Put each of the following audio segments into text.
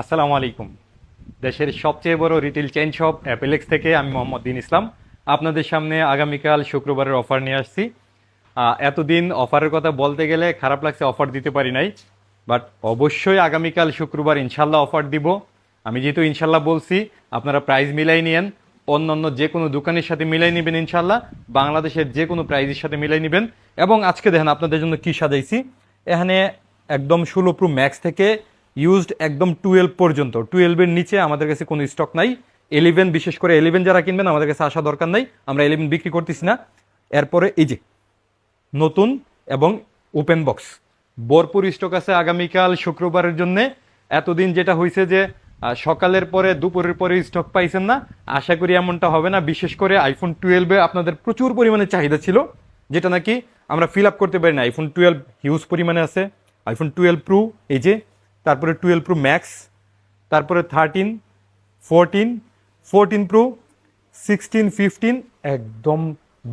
আসসালামু আলাইকুম। দেশের সবচেয়ে বড় রিটেল চেইন শপ অ্যাপেলেক্স থেকে আমি মোহাম্মদ দিন ইসলাম। আপনাদের সামনে আগামীকাল শুক্রবারের অফার নিয়ে আসছি। এতদিন অফারের কথা বলতে গেলে খারাপ লাগছে অফার দিতে পারি নাই। বাট অবশ্যই আগামীকাল শুক্রবার ইনশাল্লাহ অফার দিব। আমি যেহেতু ইনশাল্লাহ বলছি, আপনারা প্রাইস মিলাই নিয়েন, অন্যান্য যে কোনো দোকানের সাথে মিলাই নেবেন ইনশাল্লাহ, বাংলাদেশের যে কোনো প্রাইজের সাথে মিলাই নেবেন। এবং আজকে দেখেন আপনাদের জন্য কি সাজাইছি। এখানে একদম ষোলো প্রো ম্যাক্স থেকে ইউজড একদম টুয়েলভ পর্যন্ত। টুয়েলভের নিচে আমাদের কাছে কোনো স্টক নাই। ইলেভেন বিশেষ করে ইলেভেন যারা কিনবেন, আমাদের কাছে আসা দরকার নাই। আমরা ইলেভেন বিক্রি করতেছি না। এরপরে এই যে, নতুন এবং ওপেন বক্স ভরপুর স্টক আছে আগামীকাল, শুক্রবারের জন্যে। এতদিন যেটা হয়েছে যে সকালের পরে দুপুরের পরে স্টক পাইছেন না। আশা করি এমনটা হবে না। বিশেষ করে আইফোন টুয়েলভে আপনাদের প্রচুর পরিমাণে চাহিদা ছিল, যেটা নাকি আমরা ফিল আপ করতে পারি না আইফোন টুয়েলভ হিউজ পরিমাণে আছে। আইফোন টুয়েলভ প্রো এই যে তারপরে টুয়েলভ প্রো ম্যাক্স তারপরে thirteen fourteen fourteen pro sixteen fifteen একদম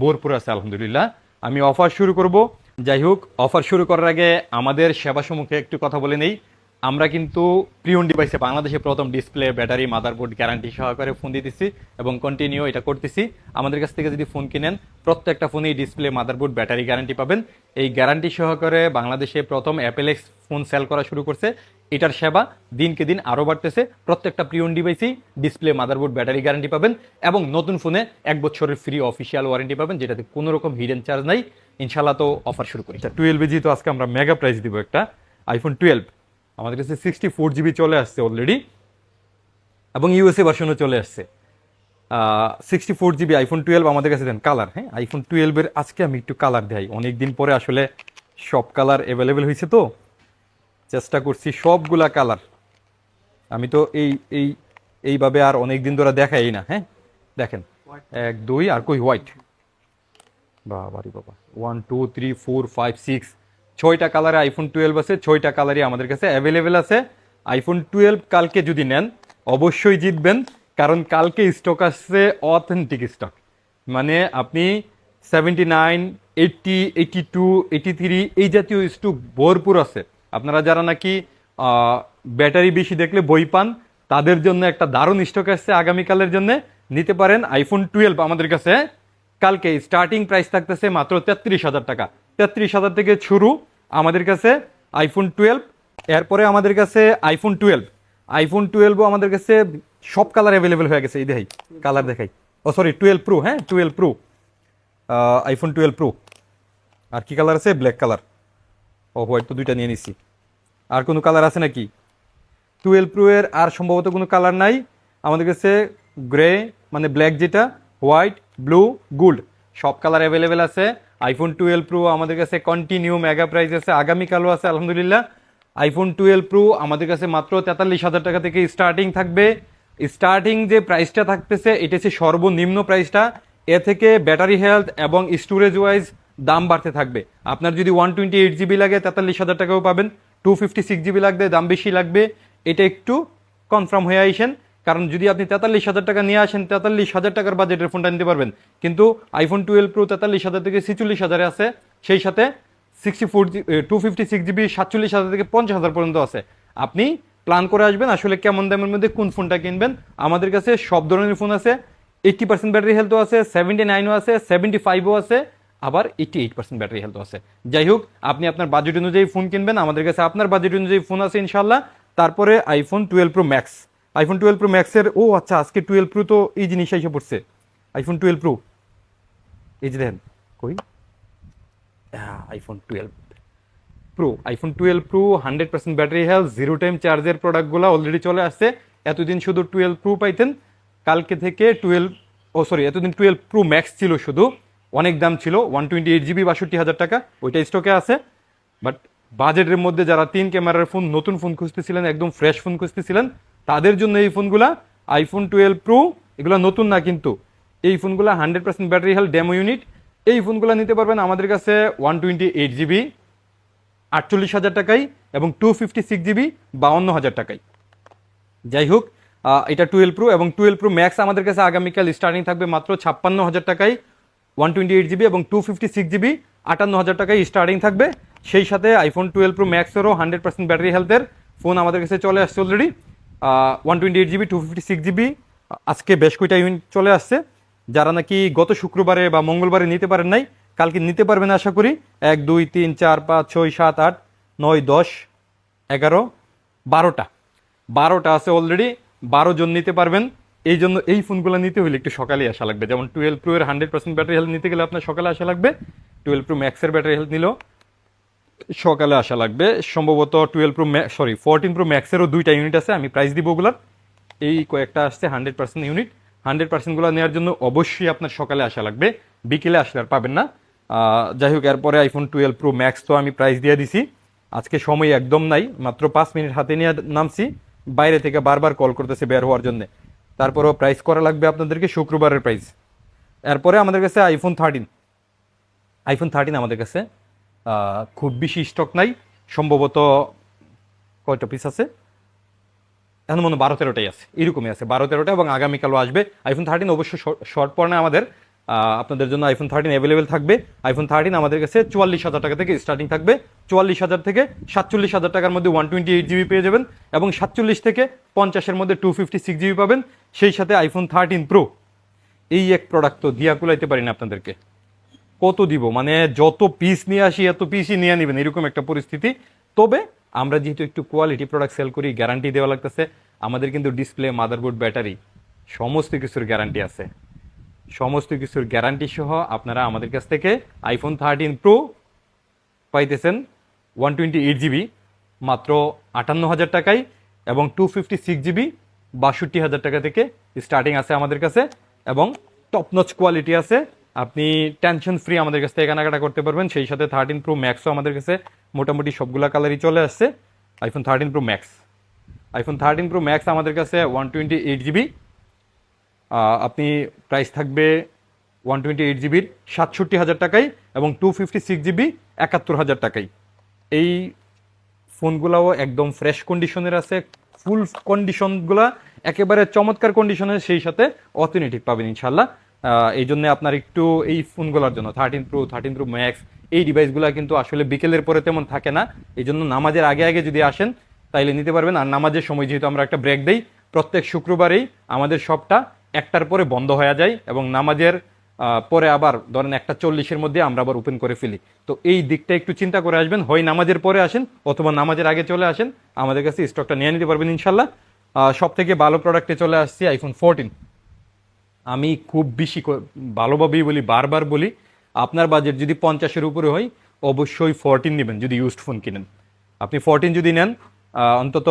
ভরপুর আছে, আলহামদুলিল্লাহ। আমি অফার শুরু করব। যাই হোক অফার শুরু করার আগে আমাদের সেবা সম্মুখে একটু কথা বলে নেই। আমরা কিন্তু প্রিয়ন ডিভাইসে বাংলাদেশে প্রথম ডিসপ্লে ব্যাটারি মাদারবোর্ড গ্যারান্টি সহকারে ফোন দিতেছি এবং কন্টিনিউ এটা করতেছি। আমাদের কাছ থেকে যদি ফোন কিনেন, প্রত্যেকটা ফোনেই ডিসপ্লে মাদারবোর্ড ব্যাটারি গ্যারান্টি পাবেন। এই গ্যারান্টি সহকারে বাংলাদেশে প্রথম অ্যাপেলেক্স ফোন সেল করা শুরু করছে। এটার সেবা দিনকে দিন আরও বাড়তেছে। প্রত্যেকটা প্রিয়ন ডিভাইসেই ডিসপ্লে মাদারবোর্ড ব্যাটারি গ্যারান্টি পাবেন এবং নতুন ফোনে এক বছরের ফ্রি অফিসিয়াল ওয়ারেন্টি পাবেন, যেটাতে কোনো রকম হিডেন চার্জ নাই। ইনশাল্লাহ তো অফার শুরু করি। টুয়েলভে যেহেতু আজকে আমরা মেগা প্রাইস দিব একটা আইফোন টুয়েলভ আমাদের কাছে সিক্সটি ফোর জিবি চলে আসছে অলরেডি এবং ইউএসএ ভার্সনও চলে আসছে। Sixty four GB iPhone twelve আমাদের কাছে দেন কালার হ্যাঁ? আইফোন টুয়েলভের আজকে আমি একটু কালার দেখাই। অনেক দিন পরে আসলে সব কালার অ্যাভেলেবেল হয়েছে তো। চেষ্টা করছি সবগুলা কালার। আমি তো এই এই, এইভাবে আর অনেক দিন ধরে দেখাই না হ্যাঁ? দেখেন, এক, দুই, আর কই হোয়াইট বাবারি বাবা। One two three four five six ছয়টা কালারে আইফোন টুয়েলভ আছে, ছয়টা কালারই আমাদের কাছে অ্যাভেলেবেল আছে। আইফোন টুয়েলভ কালকে যদি নেন, অবশ্যই জিতবেন, কারণ কালকে স্টক আসছে অথেন্টিক স্টক মানে আপনি seventy nine eighty eighty two eighty three এই জাতীয় স্টক ভরপুর আছে। আপনারা যারা নাকি ব্যাটারি বেশি দেখলে বই পান, তাদের জন্য একটা দারুণ স্টক আসছে আগামীকালের জন্য। নিতে পারেন আইফোন টুয়েলভ আমাদের কাছে। কালকে স্টার্টিং প্রাইস থাকতেছে মাত্র তেত্রিশ হাজার টাকা। তেত্রিশ হাজার থেকে শুরু আমাদের কাছে আইফোন টুয়েলভ এরপরে আমাদের কাছে আইফোন টুয়েলভ আইফোন টুয়েলভও আমাদের কাছে সব কালার অ্যাভেলেবেল হয়ে গেছে। এই দেখাই কালার দেখাই। ও সরি টুয়েলভ প্রো হ্যাঁ twelve pro iPhone twelve pro আর কি কালার আছে? ব্ল্যাক কালার ও হোয়াইট, তো দুইটা নিয়ে নিছি। আর কোনো কালার আছে নাকি? টুয়েলভ প্রো এর আর সম্ভবত কোনো কালার নাই। আমাদের কাছে গ্রে মানে ব্ল্যাক যেটা, হোয়াইট, ব্লু, গোল্ড, সব কালার অ্যাভেলেবেল আছে। আইফোন টুয়েলভ প্রো আমাদের কাছে কন্টিনিউ মেগা প্রাইস আছে, আগামীকালও আছে, আলহামদুলিল্লাহ। আইফোন টুয়েলভ প্রো আমাদের কাছে মাত্র তেতাল্লিশ হাজার টাকা থেকে স্টার্টিং থাকবে। স্টার্টিং যে প্রাইসটা থাকতেছে, এটা হচ্ছে সর্বনিম্ন প্রাইসটা। এ থেকে ব্যাটারি হেলথ এবং স্টোরেজ ওয়াইজ দাম বাড়তে থাকবে। আপনার যদি ওয়ান টোয়েন্টি এইট জিবি লাগে, তেতাল্লিশ হাজার টাকাও পাবেন। টু ফিফটি সিক্স জিবি লাগবে, দাম বেশি লাগবে। এটা একটু কনফার্ম হয়ে আইসেন কারণ যদি আপনি তেতাল্লিশ হাজার টাকা নিয়ে আসেন, তেতাল্লিশ হাজার টাকার বাজেটের ফোনটা নিতে পারবেন। কিন্তু আইফোন টুয়েলভ প্রো তেতাল্লিশ হাজার থেকে ছিচল্লিশ হাজারে আছে। সেই সাথে sixty four two fifty six GB সাতচল্লিশ হাজার থেকে পঞ্চাশ হাজার পর্যন্ত আছে। আপনি প্ল্যান করে আসবেন, আসলে কেমন দামের মধ্যে কোন ফোনটা কিনবেন। আমাদের কাছে সব ধরনের ফোন আছে। এইট্টি পার্সেন্ট ব্যাটারি হেলথও আছে সেভেন্টি নাইনও আছে সেভেন্টি ফাইভও আছে। আবার eighty eight percent battery health আছে। যাই হোক আপনি আপনার বাজেট অনুযায়ী ফোন কিনবেন, আমাদের কাছে আপনার বাজেট অনুযায়ী ফোন আছে ইনশাল্লাহ তারপরে iPhone twelve pro max iPhone twelve pro ম্যাক্সের ও আচ্ছা আজকে টুয়েলভ প্রো তো এই জিনিস এসে পড়ছে। আইফোন টুয়েলভ প্রো এই যে দেখেন, কই? IPhone twelve pro iPhone twelve pro hundred percent battery health zero time চার্জের প্রোডাক্টগুলো অলরেডি চলে আসছে। এতদিন শুধু টুয়েলভ প্রো পাইতেন, কালকে থেকে টুয়েলভ ও সরি এতদিন টুয়েলভ প্রো ম্যাক্স ছিল শুধু। অনেক দাম ছিল ওয়ান টোয়েন্টি এইট জিবি বাষট্টি হাজার টাকা। ওইটা স্টকে আছে। বাট বাজেটের মধ্যে যারা তিন ক্যামেরার ফোন নতুন ফোন খুঁজতেছিলেন, একদম ফ্রেশ ফোন খুঁজতেছিলেন, তাদের জন্য এই ফোনগুলা আইফোন টুয়েলভ প্রো এগুলো নতুন না কিন্তু। এই ফোনগুলো hundred percent battery health demo unit এই ফোনগুলো নিতে পারবেন আমাদের কাছে ওয়ান টোয়েন্টি এইট জিবি আটচল্লিশ হাজার টাকায়, এবং টু ফিফটি সিক্স জিবি বাউন্ন হাজার টাকায়। যাই হোক এটা টুয়েলভ প্রো এবং টুয়েলভ প্রো ম্যাক্স আমাদের কাছে আগামীকাল স্টার্টিং থাকবে মাত্র ছাপ্পান্ন হাজার টাকায়। ওয়ান টোয়েন্টি এইট জিবি এবং টু ফিফটি সিক্স জিবি আটান্ন হাজার টাকায় স্টার্টিং থাকবে। সেই সাথে আইফোন টুয়েলভ প্রো ম্যাক্সেরও হান্ড্রেড পার্সেন্ট ব্যাটারি হেলথের ফোন আমাদের কাছে চলে আসছে already one twenty eight GB two fifty six GB আজকে বেশ কয়টা ইউনিট চলে আসছে। যারা নাকি গত শুক্রবারে বা মঙ্গলবারে নিতে পারেন নাই, কালকে নিতে পারবেন আশা করি। এক, দুই, তিন, চার, পাঁচ, ছয়, সাত, আট, নয়, দশ, এগারো, বারোটা। বারোটা আছে অলরেডি বারো জন নিতে পারবেন। এই জন্য এই ফোনগুলো নিতে হলে একটু সকালে আসা লাগবে। যেমন টুয়েলভ প্রো এর হান্ড্রেড পার্সেন্ট ব্যাটারি হেলথ নিতে গেলে আপনার সকালে আসা লাগবে টুয়েলভ প্রো ম্যাক্সের ব্যাটারি হেলথ নিলেও সকালে আসা লাগবে। সম্ভবত twelve pro sorry fourteen pro ম্যাক্সেরও দুইটা ইউনিট আছে, আমি প্রাইস দিব ওগুলার। এই কয়েকটা আসছে হান্ড্রেড পার্সেন্ট ইউনিট হান্ড্রেড পার্সেন্টগুলো নেওয়ার জন্য অবশ্যই আপনার সকালে আসা লাগবে। বিকেলে আসলে আর পাবেন না। যাই হোক, এরপরে আইফোন টুয়েলভ প্রো ম্যাক্স তো আমি প্রাইস দিয়ে দিছি। আজকে সময় একদম নাই, মাত্র পাঁচ মিনিট হাতে নিয়ে নামছি। বাইরে থেকে বারবার কল করতেছে বের হওয়ার জন্য। তারপরেও প্রাইস করা লাগবে আপনাদেরকে শুক্রবারের প্রাইস এরপরে আমাদের কাছে আইফোন থার্টিন আইফোন থার্টিন আমাদের কাছে খুব বেশি স্টক নাই, সম্ভবত কয়টা পিস আছে? এখন মনে বারো তেরোটাই আছে, এরকমই আছে, বারো তেরোটা এবং আগামীকালও আসবে। আইফোন থার্টিন অবশ্য শর্ট পড়ে আমাদের আপনাদের জন্য আইফোন থার্টিন অ্যাভেলেবেল থাকবে। আইফোন থার্টিন আমাদের কাছে চুয়াল্লিশ হাজার টাকা থেকে স্টার্টিং থাকবে। চুয়াল্লিশ হাজার থেকে সাতচল্লিশ হাজার টাকার মধ্যে ওয়ান টোয়েন্টি এইট জিবি পেয়ে যাবেন এবং সাতচল্লিশ থেকে পঞ্চাশের মধ্যে টু ফিফটি সিক্স জিবি পাবেন। সেই সাথে আইফোন থার্টিন প্রো এই এক প্রোডাক্ট তো দিয়া কুলাইতে পারি না আপনাদেরকে। কত দিব? মানে যত পিস নিয়ে আসি, এত পিসই নিয়ে নেবেন, এরকম একটা পরিস্থিতি। তবে আমরা যেহেতু একটু কোয়ালিটি প্রোডাক্ট সেল করি গ্যারান্টি দেওয়া লাগতেছে। আমাদের কিন্তু ডিসপ্লে মাদারবোর্ড ব্যাটারি সমস্ত কিছুর গ্যারান্টি আছে। সমস্ত কিছুর গ্যারান্টি সহ আপনারা আমাদের কাছ থেকে আইফোন থার্টিন প্রো পাইতেছেন ওয়ান টোয়েন্টি এইট জিবি মাত্র আটান্ন হাজার টাকায় এবং টু ফিফটি সিক্স জিবি বাষট্টি হাজার টাকা থেকে স্টার্টিং আছে আমাদের কাছে এবং টপ নচ কোয়ালিটি আছে। আপনি টেনশন ফ্রি আমাদের কাছ থেকে কেনাকাটা করতে পারবেন। সেই সাথে থার্টিন প্রো ম্যাক্সও আমাদের কাছে মোটামুটি সবগুলা কালারই চলে আসছে। IPhone thirteen pro max iPhone thirteen pro max আমাদের কাছে ওয়ান টোয়েন্টি এইট জিবি আপনি প্রাইস থাকবে ওয়ান টোয়েন্টি এইট জিবির সাতষট্টি হাজার টাকায় এবং টু ফিফটি সিক্স জিবি একাত্তর হাজার টাকায়। এই ফোনগুলাও একদম ফ্রেশ কন্ডিশনের আছে ফুল কন্ডিশনগুলা একেবারে চমৎকার কন্ডিশনের সেই সাথে অথেন্টিক পাবেন ইনশাল্লাহ এই জন্য আপনার একটু এই ফোনগুলোর জন্য thirteen pro thirteen pro max এই ডিভাইসগুলো কিন্তু আসলে বিকেলের পরে তেমন থাকে না। এই জন্য নামাজের আগে আগে যদি আসেন, তাইলে নিতে পারবেন। আর নামাজের সময় যেহেতু আমরা একটা ব্রেক দেই, প্রত্যেক শুক্রবারেই আমাদের শপটা একটার পরে বন্ধ হয়ে যায় এবং নামাজের পরে আবার ধরেন একটা চল্লিশের মধ্যে আমরা আবার ওপেন করে ফেলি। তো এই দিকটা একটু চিন্তা করে আসবেন, হয় নামাজের পরে আসেন অথবা নামাজের আগে চলে আসেন, আমাদের কাছে স্টকটা নিয়ে নিতে পারবেন ইনশাল্লাহ। সব থেকে ভালো প্রোডাক্টে চলে আসছি আইফোন ফোরটিন আমি খুব বেশি ভালোভাবেই বলি, বারবার বলি, আপনার বাজেট যদি পঞ্চাশের উপরে হয়, অবশ্যই ফোরটিন নেবেন যদি ইউজড ফোন কিনেন। আপনি ফোরটিন যদি নেন অন্তত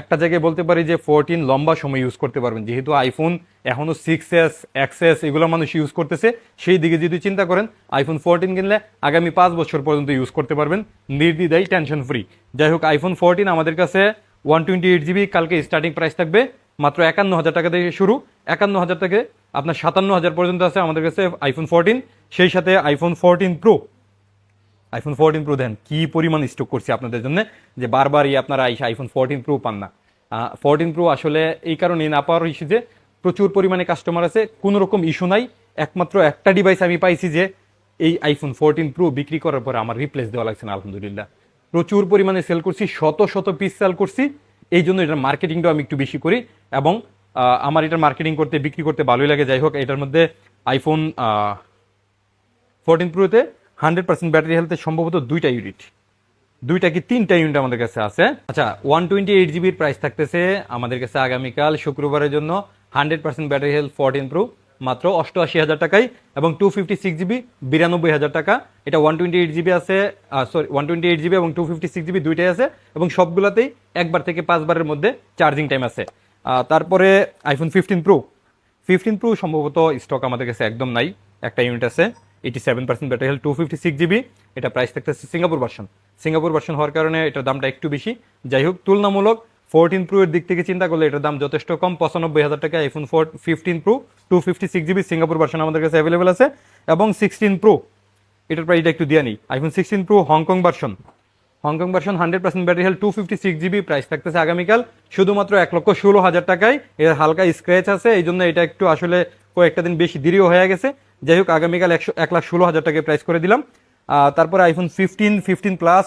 একটা জায়গায় বলতে পারি যে ফোরটিন লম্বা সময় ইউজ করতে পারবেন। যেহেতু আইফোন এখনও সিক্স এস এক্সএস এগুলো মানুষ ইউজ করতেছে, সেই দিকে যদি চিন্তা করেন আইফোন ফোরটিন কিনলে আগামী পাঁচ বছর পর্যন্ত ইউজ করতে পারবেন, নির্দ্বিধায় টেনশন ফ্রি যাই হোক আইফোন ফোরটিন আমাদের কাছে ওয়ান টোয়েন্টি এইট জিবি কালকে স্টার্টিং প্রাইস থাকবে, মাত্র একান্ন হাজার টাকা থেকে শুরু। একান্ন হাজার থেকে আপনার সাতান্ন হাজার পর্যন্ত আছে আমাদের কাছে আইফোন ফোরটিন সেই সাথে iPhone fourteen pro iPhone fourteen pro দেন কি পরিমাণ স্টক করছি আপনাদের জন্য যে বারবারই আপনারা আইসা আইফোন ফোরটিন প্রো পান না। ফোরটিন প্রো আসলে এই কারণে না পাওয়ার ইস্যু যে প্রচুর পরিমাণে কাস্টমার আছে, কোনো রকম ইস্যু নাই, একমাত্র একটা ডিভাইস আমি পাইছি যে এই আইফোন ফোরটিন প্রো বিক্রি করার পরে আমার রিপ্লেস দেওয়া লাগছে না, আলহামদুলিল্লাহ। প্রচুর পরিমাণে সেল করছি, শত শত পিস সেল করছি, এই জন্য এটার মার্কেটিংটাও আমি একটু বেশি করি এবং আমার এটার মার্কেটিং করতে, বিক্রি করতে ভালোই লাগে। যাই হোক, এটার মধ্যে আইফোন ফোরটিন প্রোতে হান্ড্রেড পার্সেন্ট ব্যাটারি হেলথে সম্ভবত দুইটা ইউনিট। দুইটা কি তিনটা ইউনিট আমাদের কাছে আছে? আচ্ছা ওয়ান টোয়েন্টি এইট জিবির প্রাইস থাকতেছে আমাদের কাছে আগামীকাল, শুক্রবারের জন্য hundred percent battery health fourteen pro, মাত্র অষ্টআশি হাজার টাকায় এবং টু ফিফটি সিক্স জিবি বিরানব্বই হাজার টাকা। এটা ওয়ান টোয়েন্টি এইট জিবি আছে sorry one twenty eight GB এবং টু ফিফটি সিক্স জিবি দুইটাই আছে এবং সবগুলোতেই একবার থেকে পাঁচবারের মধ্যে চার্জিং টাইম আছে। তারপরে iPhone fifteen pro. Fifteen pro সম্ভবত স্টক আমাদের কাছে একদম নাই, একটা ইউনিট আছে। Eighty seven percent battery health two fifty six GB এটা প্রাইস থাকতেছে সিঙ্গাপুর ভার্সন সিঙ্গাপুর ভার্সন হওয়ার কারণে এটার দামটা একটু বেশি। যাই হোক, তুলনামূলক ফোরটিন প্রো এর দিক থেকে চিন্তা করলে এটার দাম যথেষ্ট কম, পঁচানব্বই হাজার টাকা iPhone four fifteen pro two fifty six GB Singapore version আমাদের কাছে অ্যাভেলেবেল আছে। এবং সিক্সটিন প্রো এটার প্রাইসটা একটু দিয়ে নিই। IPhone sixteen pro Hong Kong version Hong Kong version hundred percent battery health two fifty six GB price থাকতেছে আগামীকাল, শুধুমাত্র এক লক্ষ ষোলো হাজার টাকায়। এর হালকা স্ক্র্যাচ আছে এই জন্য এটা একটু আসলে কয়েকটা দিন বেশি দেরিও হয়ে গেছে। যাই হোক, আগামীকাল একশো, এক লাখ ষোলো হাজার টাকায় প্রাইস করে দিলাম। তারপরে আইফোন ফিফটিন ফিফটিন প্লাস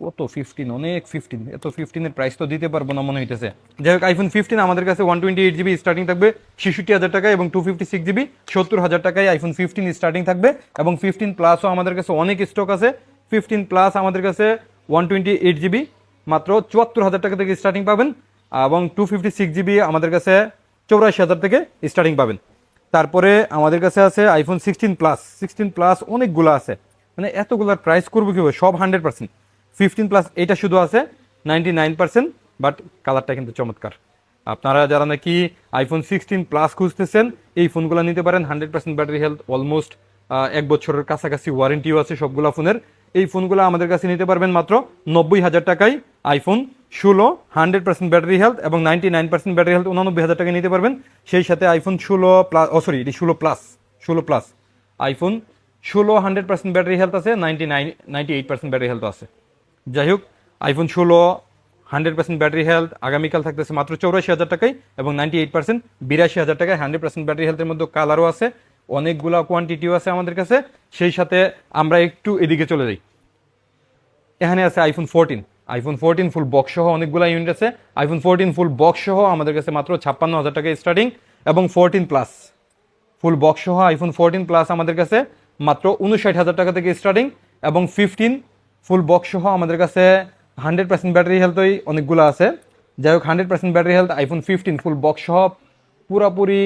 কত ফিফটিন অনেক ফিফটিন এত ফিফটিনের প্রাইস তো দিতে পারব না মনে হইতেছে। যাই হোক আইফোন ফিফটিন আমাদের কাছে one twenty eight GB starting থাকবে, ছেষট্টি হাজার টাকায় এবং টু ফিফটি সিক্স জিবি সত্তর হাজার টাকায় আইফোন ফিফটিন স্টার্টিং থাকবে এবং ফিফটিন প্লাসও আমাদের কাছে অনেক স্টক আছে। ফিফটিন প্লাস আমাদের কাছে ওয়ান টোয়েন্টি এইট জিবি মাত্র চুয়াত্তর হাজার টাকা থেকে স্টার্টিং পাবেন এবং টু ফিফটি সিক্স জিবি আমাদের কাছে চৌরাশি হাজার থেকে স্টার্টিং পাবেন। তারপরে আমাদের কাছে আছে iPhone sixteen plus sixteen plus অনেকগুলো আছে। মানে এতগুলোর প্রাইস করব কীভাবে? সব হান্ড্রেড পার্সেন্ট ফিফটিন প্লাস এটা শুধু আছে নাইনটি নাইন পার্সেন্ট বাট কালারটা কিন্তু চমৎকার। আপনারা যারা নাকি আইফোন সিক্সটিন প্লাস খুঁজতেছেন, এই ফোনগুলো নিতে পারেন। Hundred percent battery health almost এক বছরের কাছাকাছি ওয়ারেন্টিও আছে সবগুলো ফোনের। এই ফোনগুলো আমাদের কাছে নিতে পারবেন মাত্র নব্বই হাজার টাকায় আইফোন ষোলো, হান্ড্রেড পার্সেন্ট ব্যাটারি হেলথ এবং ninety nine percent battery health উনানব্বই হাজার টাকা নিতে পারবেন। সেই সাথে আইফোন ষোলো প্লাস ও সরি এটি ষোলো প্লাস ষোলো প্লাস আইফোন ষোলো, হান্ড্রেড পার্সেন্ট ব্যাটারি হেলথ আছে, ninety nine, ninety eight percent battery health আছে। যাই হোক আইফোন ষোলো, হান্ড্রেড পার্সেন্ট ব্যাটারি হেলথ আগামীকাল থাকতেছে মাত্র চৌরাশি হাজার টাকায় এবং নাইনটি এইট পার্সেন্ট বিরাশি হাজার টাকায় হান্ড্রেড পার্সেন্ট ব্যাটারি হেলথের মধ্যে কালারও আছে, অনেকগুলা কোয়ান্টিটিও আছে আমাদের কাছে। সেই সাথে আমরা একটু এদিকে চলে যাই। এখানে আছে iPhone fourteen iPhone fourteen full box সহ অনেকগুলো ইউনিট আছে। আইফোন ফোরটিন ফুল বক্স সহ আমাদের কাছে মাত্র ছাপ্পান্ন হাজার টাকা স্টার্টিং এবং ফোরটিন প্লাস ফুল বক্স সহ আইফোন ফোরটিন প্লাস আমাদের কাছে মাত্র উনষাট হাজার টাকা থেকে স্টার্টিং এবং ফিফটিন ফুল বক্স সহ আমাদের কাছে হান্ড্রেড পার্সেন্ট ব্যাটারি হেলথই অনেকগুলো আছে। যাই হোক hundred percent battery health iPhone fifteen full box সহ পুরাপুরি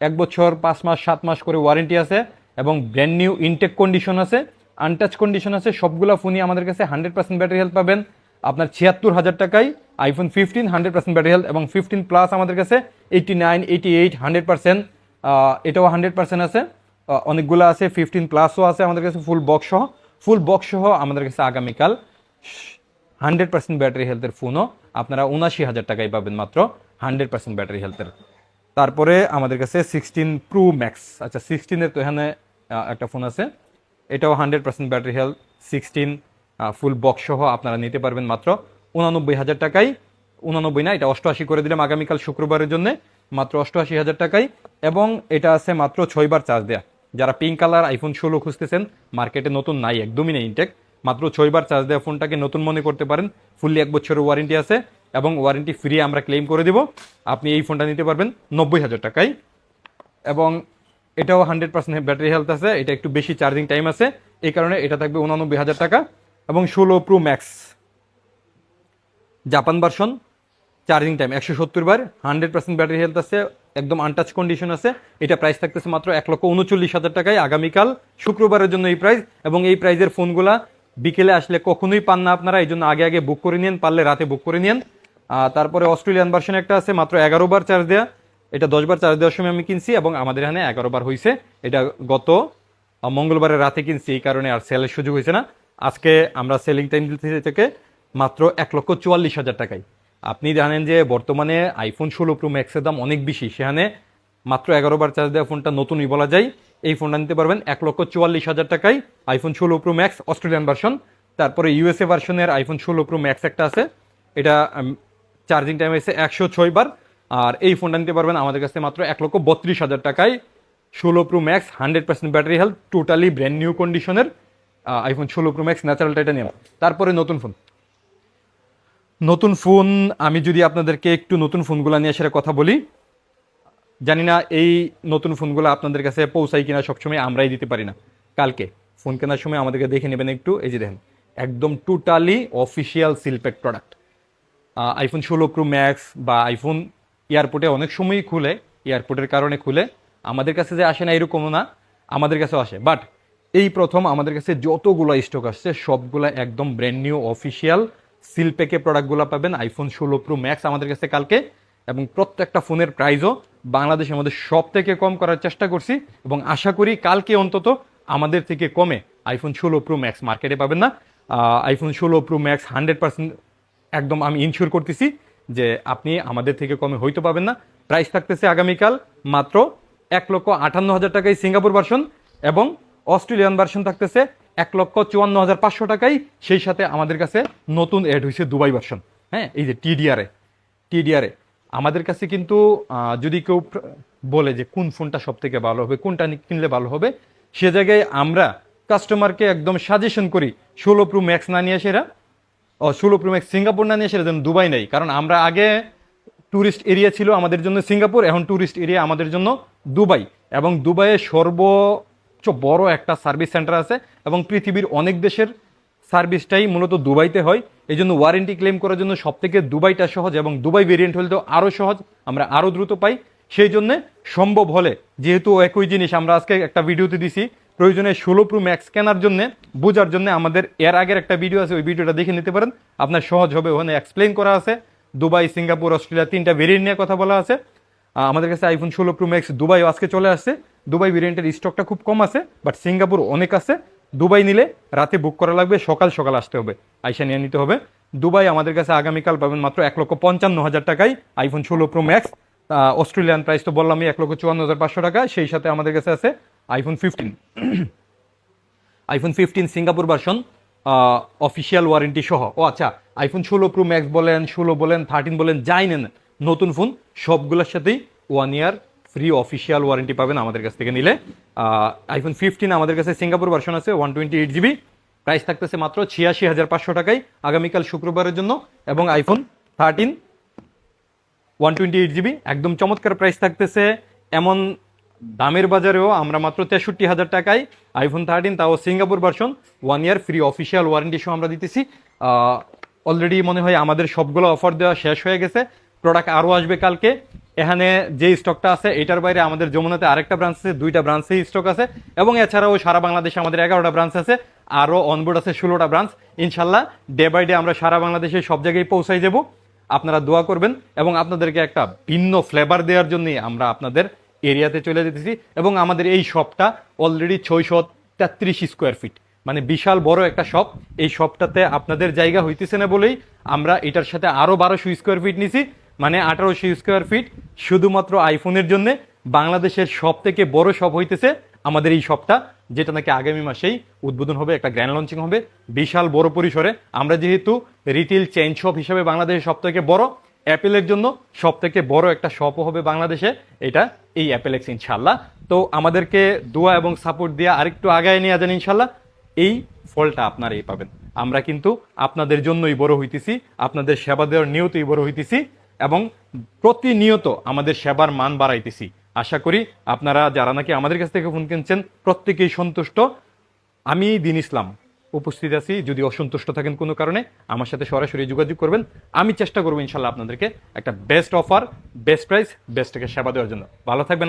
এক বছর, পাঁচ মাস, সাত মাস করে ওয়ারেন্টি আছে এবং ব্র্যান্ড নিউ ইনটেক কন্ডিশন আছে আনটাচ কন্ডিশন আছে, সবগুলো ফোনই আমাদের কাছে হান্ড্রেড পার্সেন্ট ব্যাটারি হেলথ পাবেন। আপনার ছিয়াত্তর হাজার টাকায় iPhone fifteen hundred percent battery health এবং ফিফটিন প্লাস আমাদের কাছে eighty nine eighty eight hundred percent এটাও হান্ড্রেড পার্সেন্ট আছে। অনেকগুলো আছে ফিফটিন প্লাসও আছে আমাদের কাছে ফুল বক্স সহ। ফুল বক্স সহ আমাদের কাছে আগামীকাল হান্ড্রেড পার্সেন্ট ব্যাটারি হেলথের ফোনও আপনারা উনাশি হাজার টাকায় পাবেন মাত্র হান্ড্রেড পার্সেন্ট ব্যাটারি হেলথের তারপরে আমাদের কাছে সিক্সটিন প্রো ম্যাক্স আচ্ছা সিক্সটিনের তো এখানে একটা ফোন আছে। এটাও hundred percent battery health sixteen full box সহ আপনারা নিতে পারবেন মাত্র উনানব্বই হাজার টাকায়। উনানব্বই না, এটা অষ্টআশি করে দিলাম আগামীকাল শুক্রবারের জন্য, মাত্র অষ্টআশি হাজার টাকায়। এবং এটা আছে মাত্র ছয়বার চার্জ দেয়া। যারা পিঙ্ক কালার আইফোন ষোলো খুঁজতেছেন মার্কেটে নতুন নাই, একদমই নেই ইনটেক মাত্র ছয়বার চার্জ দেওয়া ফোনটাকে নতুন মনে করতে পারেন ফুললি এক বছরের ওয়ারেন্টি আছে, এবং ওয়ারেন্টি ফ্রি আমরা ক্লেম করে দিব। আপনি এই ফোনটা নিতে পারবেন নব্বই হাজার টাকায়। এবং এটাও হান্ড্রেড পার্সেন্ট ব্যাটারি হেলথ আছে, এটা একটু বেশি চার্জিং টাইম আছে, এই কারণে এটা থাকবে উনানব্বই হাজার টাকা। এবং ষোলো pro max Japan version charging time একশো সত্তর বার হান্ড্রেড পার্সেন্ট ব্যাটারি হেলথ আছে, একদম আনটাচ কন্ডিশন আছে। এটা প্রাইস থাকতেছে মাত্র এক লক্ষ উনচল্লিশ হাজার টাকায় আগামীকাল, শুক্রবারের জন্য এই প্রাইস এবং এই প্রাইজের ফোনগুলা বিকেলে আসলে কখনোই পান না আপনারা এই জন্য আগে আগে বুক করে নিন পারলে রাতে বুক করে নিন তারপরে অস্ট্রেলিয়ান ভার্সন একটা আছে, মাত্র এগারো বার চার্জ দেওয়া এটা দশ বার চার্জ দেওয়ার সময় আমি কিনছি এবং আমাদের এখানে এগারো বার হয়েছে এটা গত মঙ্গলবারের রাতে কিনছি, এই কারণে আর সেলের সুযোগ হয়েছে না। আজকে আমরা সেলিং টাইম থেকে মাত্র এক লক্ষ চুয়াল্লিশ হাজার টাকায়। আপনি জানেন যে বর্তমানে আইফোন ষোলো প্রো ম্যাক্সের দাম অনেক বেশি। সেখানে মাত্র এগারো বার চার্জ দেওয়া ফোনটা নতুনই বলা যায়। এই ফোনটা নিতে পারবেন এক লক্ষ চুয়াল্লিশ হাজার টাকায় আইফোন ষোলো প্রো ম্যাক্স অস্ট্রেলিয়ান ভার্সন তারপরে ইউএসএ ভার্সনের আইফোন ষোলো প্রো ম্যাক্স একটা আছে। এটা চার্জিং টাইম এসে একশো ছয় বার। আর এই ফোনটা নিতে পারবেন আমাদের কাছে মাত্র এক লক্ষ বত্রিশ হাজার টাকায়। ষোলো pro max hundred percent battery health totally brand new কন্ডিশনের আইফোন ষোলো প্রো ম্যাক্স ন্যাচারাল টাইটানিয়াম তারপরে নতুন ফোন নতুন ফোন আমি যদি আপনাদেরকে একটু নতুন ফোনগুলো নিয়ে আসার কথা বলি, জানি না এই নতুন ফোনগুলো আপনাদের কাছে পৌঁছাই কিনা, সবসময় আমরাই দিতে পারি না। কালকে ফোন কেনার সময় আমাদেরকে দেখে নেবেন একটু, এই যে দেখেন, একদম totally official seal pack product iPhone ষোলো প্রো ম্যাক্স বা আইফোন এয়ারপোর্টে অনেক সময়ই খুলে, এয়ারপোর্টের কারণে খুলে, আমাদের কাছে যে আসে না এরকমও না, আমাদের কাছেও আসে। বাট এই প্রথম আমাদের কাছে যতগুলো স্টক আসছে, সবগুলা একদম ব্র্যান্ড নিউ অফিসিয়াল সিলপ্যাকে প্রোডাক্টগুলো পাবেন আইফোন ষোলো প্রো ম্যাক্স আমাদের কাছে কালকে, এবং প্রত্যেকটা ফোনের প্রাইসও বাংলাদেশে আমাদের সব থেকে কম করার চেষ্টা করছি, এবং আশা করি কালকে অন্তত আমাদের থেকে কমে আইফোন ষোলো প্রো ম্যাক্স মার্কেটে পাবেন না। আইফোন ষোলো প্রো ম্যাক্স হান্ড্রেড পার্সেন্ট একদম আমি ইনশিওর করতেছি যে আপনি আমাদের থেকে কমে হইতে পাবেন না। প্রাইস থাকতেছে আগামীকাল মাত্র এক লক্ষ আটান্ন হাজার টাকায় সিঙ্গাপুর ভার্সন এবং অস্ট্রেলিয়ান ভার্সন থাকতেছে এক লক্ষ চুয়ান্ন হাজার পাঁচশো টাকাই। সেই সাথে আমাদের কাছে নতুন অ্যাড হয়েছে দুবাই ভার্সন হ্যাঁ এই যে টিডিআরে টিডিআরে আমাদের কাছে কিন্তু যদি কেউ বলে যে কোন ফোনটা সব থেকে ভালো হবে, কোনটা কিনলে ভালো হবে, সে জায়গায় আমরা কাস্টমারকে একদম সাজেশন করি, ষোলো প্রো ম্যাক্স না নিয়ে এসে এরা ষোলো প্রো ম্যাক্স সিঙ্গাপুর না নিয়ে সেটা যেন দুবাই নেই কারণ আমরা আগে ট্যুরিস্ট এরিয়া ছিল আমাদের জন্য সিঙ্গাপুর এখন ট্যুরিস্ট এরিয়া আমাদের জন্য দুবাই। এবং দুবাইয়ে সর্বোচ্চ বড় একটা সার্ভিস সেন্টার আছে এবং পৃথিবীর অনেক দেশের সার্ভিসটাই মূলত দুবাইতে হয়। এই জন্য ওয়ারেন্টি ক্লেম করার জন্য সব থেকে দুবাইটা সহজ এবং দুবাই ভেরিয়েন্ট হলে তো আরও সহজ, আমরা আরও দ্রুত পাই। সেই জন্যে সম্ভব হলে, যেহেতু একই জিনিস আমরা আজকে একটা ভিডিওতে দিছি, প্রয়োজনে ষোলো প্রো ম্যাক্স কেনার জন্য, বোঝার জন্য আমাদের এর আগের একটা ভিডিও আছে, ওই ভিডিওটা দেখে নিতে পারেন। আপনার সহজ হবে, ওখানে এক্সপ্লেন করা আছে। দুবাই, সিঙ্গাপুর, অস্ট্রেলিয়া তিনটা ভেরিয়েন্ট নিয়ে কথা বলা আছে। আমাদের কাছে আইফোন ষোলো প্রো ম্যাক্স দুবাই আজকে চলে আসছে। দুবাই ভেরিয়েন্টের স্টকটা খুব কম আছে বাট সিঙ্গাপুর অনেক আছে। দুবাই নিলে রাতে বুক করা লাগবে, সকাল সকাল আসতে হবে, আইসা নিয়ে নিতে হবে। দুবাই আমাদের কাছে আগামীকাল পাবেন মাত্র এক লক্ষ পঞ্চান্ন হাজার টাকায় আইফোন ষোলো প্রো ম্যাক্স অস্ট্রেলিয়ান প্রাইস তো বললামই, এক লক্ষ চুয়ান্ন হাজার পাঁচশো টাকা, সেই সাথে আমাদের কাছে আছে iPhone fifteen iPhone fifteen Singapore version official warranty সহ। ও আচ্ছা আইফোন ষোলো প্রো ম্যাক্স বলেন, ষোলো বলেন থার্টিন বলেন, যাই নেন, নতুন ফোন সবগুলোর সাথেই one year free official warranty পাবেন আমাদের কাছ থেকে নিলে। আইফোন ফিফটিন আমাদের কাছে সিঙ্গাপুর ভার্সন আছে one twenty eight GB price থাকতেছে মাত্র ছিয়াশি হাজার পাঁচশো টাকায় আগামীকাল শুক্রবারের জন্য এবং iPhone thirteen one twenty eight GB একদম চমৎকার প্রাইস থাকতেছে। এমন দামের বাজারেও আমরা মাত্র তেষট্টি হাজার টাকায় আইফোন থার্টিন তাও Singapore version one year free official warranty সহ আমরা দিতেছি। অলরেডি মনে হয় আমাদের সবগুলো অফার দেওয়া শেষ হয়ে গেছে। প্রোডাক্ট আরও আসবে কালকে। এখানে যে স্টকটা আছে, এটার বাইরে আমাদের যমুনাতে আরেকটা ব্রাঞ্চ আছে, দুইটা ব্রাঞ্চেই স্টক আছে, এবং এছাড়াও সারা বাংলাদেশে আমাদের এগারোটা ব্রাঞ্চ আছে, আরও অনবোর্ড আছে ষোলোটা ব্রাঞ্চ ইনশাল্লাহ ডে বাই ডে আমরা সারা বাংলাদেশে সব জায়গায় পৌঁছাই যাব। আপনারা দোয়া করবেন এবং আপনাদেরকে একটা ভিন্ন ফ্লেভার দেওয়ার জন্যই আমরা আপনাদের এরিয়াতে চলে যেতেছি, এবং আমাদের এই শপটা অলরেডি ছয়শো তেত্রিশ স্কোয়ার ফিট মানে বিশাল বড় একটা শপ এই শপটাতে আপনাদের জায়গা হইতেছে না বলেই আমরা এটার সাথে আরও বারোশো স্কোয়ার ফিট নিছি। মানে আঠারোশো স্কোয়ার ফিট শুধুমাত্র আইফোনের জন্য বাংলাদেশের সব থেকে বড় শপ হইতেছে আমাদের এই শপটা যেটা নাকি আগামী মাসেই উদ্বোধন হবে, একটা গ্র্যান্ড লঞ্চিং হবে, বিশাল বড় পরিসরে। আমরা যেহেতু রিটেল চেইন শপ হিসেবে বাংলাদেশের সব থেকে বড় অ্যাপেলের জন্য সব থেকে বড় একটা শপও হবে বাংলাদেশে, এটা এই অ্যাপেলেক্স ইনশাল্লাহ তো আমাদেরকে দোয়া এবং সাপোর্ট দিয়ে আরেকটু আগায় নিয়ে যান ইনশাল্লাহ এই ফলটা আপনারাই পাবেন। আমরা কিন্তু আপনাদের জন্যই বড় হইতেছি, আপনাদের সেবা দেওয়ার নিয়তই বড় হইতেছি। এবং প্রতিনিয়ত আমাদের সেবার মান বাড়াইতেছি। আশা করি আপনারা যারা নাকি আমাদের কাছ থেকে ফোন কিনছেন, প্রত্যেকেই সন্তুষ্ট। আমি দিন ইসলাম উপস্থিত আছি, যদি অসন্তুষ্ট থাকেন কোনো কারণে, আমার সাথে সরাসরি যোগাযোগ করবেন। আমি চেষ্টা করব ইনশাল্লাহ আপনাদেরকে একটা বেস্ট অফার বেস্ট প্রাইস বেস্টকে সেবা দেওয়ার জন্য। ভালো থাকবেন